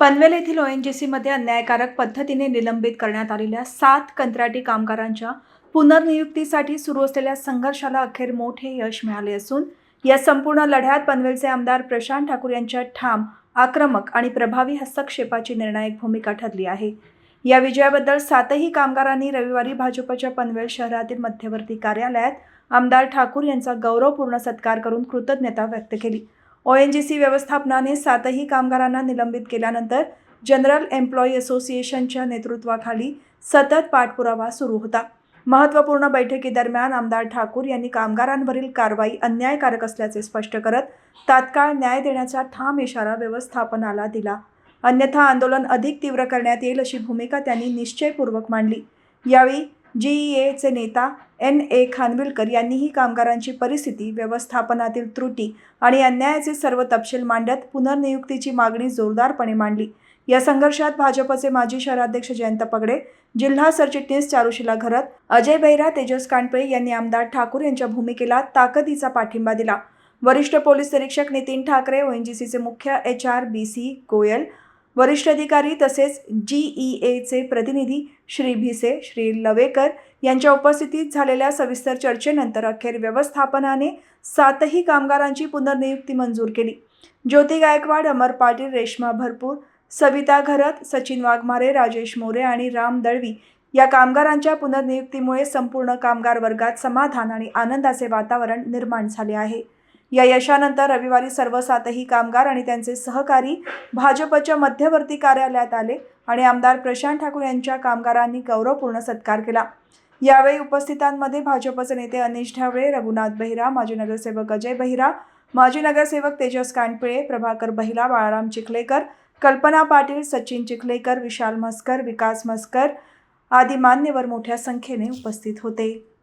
पनवेल येथील ओएनजीसीमध्ये अन्यायकारक पद्धतीने निलंबित करण्यात आलेल्या सात कंत्राटी कामगारांच्या पुनर्नियुक्तीसाठी सुरू असलेल्या संघर्षाला अखेर मोठे यश मिळाले असून या संपूर्ण लढ्यात पनवेलचे आमदार प्रशांत ठाकूर यांच्या ठाम आक्रमक आणि प्रभावी हस्तक्षेपाची निर्णायक भूमिका ठरली आहे. या विजयाबद्दल सातही कामगारांनी रविवारी भाजपच्या पनवेल शहरातील मध्यवर्ती कार्यालयात आमदार ठाकूर यांचा गौरवपूर्ण सत्कार करून कृतज्ञता व्यक्त केली. ओ एन जी सी व्यवस्थापनाने सातही कामगारांना निलंबित केल्यानंतर जनरल एम्प्लॉई असोसिएशनच्या नेतृत्वाखाली सतत पाठपुरावा सुरू होता. महत्त्वपूर्ण बैठकीदरम्यान आमदार ठाकूर यांनी कामगारांवरील कारवाई अन्यायकारक असल्याचे स्पष्ट करत तात्काळ न्याय देण्याचा ठाम इशारा व्यवस्थापनाला दिला. अन्यथा आंदोलन अधिक तीव्र करण्यात येईल अशी भूमिका त्यांनी निश्चयपूर्वक मांडली. यावेळी जीईएचे नेता एन ए खानविलकर यांनीही कामगारांची परिस्थिती व्यवस्थापनातील त्रुटी आणि अन्यायाचे सर्व तपशील मांडत पुनर्नियुक्तीची मागणी जोरदारपणे मांडली. या संघर्षात भाजपचे माजी शहराध्यक्ष जयंत पगडे जिल्हा सरचिटणीस चारुशिला घरत अजय बैरा तेजस कांडपळे यांनी आमदार ठाकूर यांच्या भूमिकेला ताकदीचा पाठिंबा दिला. वरिष्ठ पोलीस निरीक्षक नितीन ठाकरे ओएनजीसीचे मुख्य H R B C Goyal वरिष्ठ अधिकारी तसेच जी ई एचे प्रतिनिधी श्री भिसे श्री लवेकर यांच्या उपस्थितीत झालेल्या सविस्तर चर्चेनंतर अखेर व्यवस्थापनाने सातही कामगारांची पुनर्नियुक्ती मंजूर केली. ज्योती गायकवाड अमर पाटील रेश्मा भरपूर सविता घरत सचिन वाघमारे राजेश मोरे आणि राम दळवी या कामगारांच्या पुनर्नियुक्तीमुळे संपूर्ण कामगार वर्गात समाधान आणि आनंदाचे वातावरण निर्माण झाले आहे. या यशानंतर रविवारी सर्व सातही कामगार आणि त्यांचे सहकारी भाजपच्या मध्यवर्ती कार्यालयात आले आणि आमदार प्रशांत ठाकूर यांच्या कामगारांनी गौरवपूर्ण सत्कार केला. यावेळी उपस्थितांमध्ये भाजपचे नेते अनिश ढावळे रघुनाथ बेहरा माजी नगरसेवक अजय बेहरा माजी नगरसेवक तेजस कानपिळे प्रभाकर बहिला बाळाराम चिखलेकर कल्पना पाटील सचिन चिखलेकर विशाल मस्कर विकास मस्कर आदी मान्यवर मोठ्या संख्येने उपस्थित होते.